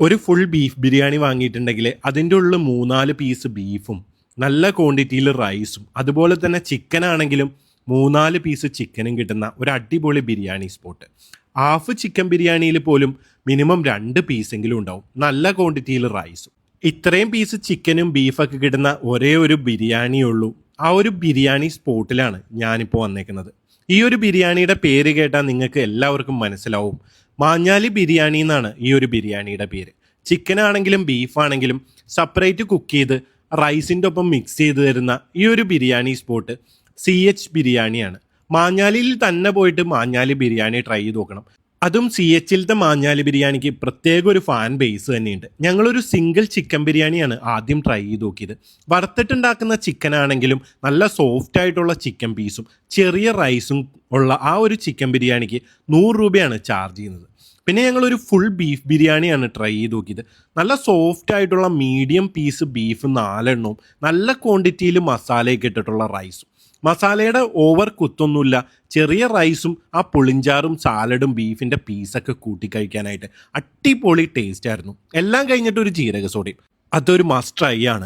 ഒരു full beef biryani വാങ്ങിയിട്ടുണ്ടെങ്കിൽ അതിന്റെ ഉള്ളിൽ മൂന്നാൽ പീസ് ബീഫും നല്ല ക്വാണ്ടിറ്റിയിൽ റൈസും അതുപോലെ തന്നെ ചിക്കൻ ആണെങ്കിലും മൂന്നാൽ പീസ് ചിക്കനും കിട്ടുന്ന ഒരു അടിപൊളി ബിരിയാണി സ്പോട്ട് ഹാഫ് ചിക്കൻ ബിരിയാണിയിൽ പോലും മിനിമം രണ്ട് പീസെങ്കിലും ഉണ്ടാവും നല്ല ക്വാണ്ടിറ്റിയിൽ റൈസും ഇത്രയും പീസ് ചിക്കനും ബീഫൊക്കെ കിട്ടുന്ന ഒരേ ഒരു ബിരിയാണിയുള്ളൂ ആ ഒരു ബിരിയാണി സ്പോട്ടിലാണ് ഞാനിപ്പോൾ വന്നേക്കുന്നത്. ഈ ഒരു ബിരിയാണിയുടെ പേര് കേട്ടാൽ നിങ്ങൾക്ക് എല്ലാവർക്കും മനസ്സിലാവും. മാഞ്ഞാലി ബിരിയാണി എന്നാണ് ഈ ഒരു ബിരിയാണിയുടെ പേര്. ചിക്കൻ ആണെങ്കിലും ബീഫ് ആണെങ്കിലും സെപ്പറേറ്റ് കുക്ക് ചെയ്ത് റൈസിന്റെ ഒപ്പം മിക്സ് ചെയ്ത് തരുന്ന ഈ ഒരു ബിരിയാണി സ്പോട്ട് സി എച്ച് ബിരിയാണിയാണ്. മാഞ്ഞാലിയിൽ തന്നെ പോയിട്ട് മാഞ്ഞാലി ബിരിയാണി ട്രൈ ചെയ്ത് നോക്കണം. അതും സി എച്ചിലത്തെ മാഞ്ഞാലി ബിരിയാണിക്ക് പ്രത്യേക ഒരു ഫാൻ ബേസ് തന്നെയുണ്ട്. ഞങ്ങളൊരു സിംഗിൾ ചിക്കൻ ബിരിയാണിയാണ് ആദ്യം ട്രൈ ചെയ്ത് നോക്കിയത്. വറുത്തിട്ടുണ്ടാക്കുന്ന ചിക്കൻ ആണെങ്കിലും നല്ല സോഫ്റ്റ് ആയിട്ടുള്ള ചിക്കൻ പീസും ചെറിയ റൈസും ഉള്ള ആ ഒരു ചിക്കൻ ബിരിയാണിക്ക് നൂറ് രൂപയാണ് ചാർജ് ചെയ്യുന്നത്. പിന്നെ ഞങ്ങളൊരു ഫുൾ ബീഫ് ബിരിയാണിയാണ് ട്രൈ ചെയ്ത് നോക്കിയത്. നല്ല സോഫ്റ്റ് ആയിട്ടുള്ള മീഡിയം പീസ് ബീഫ് നാലെണ്ണവും നല്ല ക്വാണ്ടിറ്റിയിൽ മസാലയൊക്കെ ഇട്ടിട്ടുള്ള റൈസും മസാലയുടെ ഓവർ കുത്തൊന്നുമില്ല ചെറിയ റൈസും ആ പുളിഞ്ചാറും സാലഡും ബീഫിന്റെ പീസൊക്കെ കൂട്ടി കഴിക്കാനായിട്ട് അടിപൊളി ടേസ്റ്റ് ആയിരുന്നു. എല്ലാം കഴിഞ്ഞിട്ട് ഒരു ജീരക സോഡയും അതൊരു മസ്റ്റ് ട്രൈ ആണ്.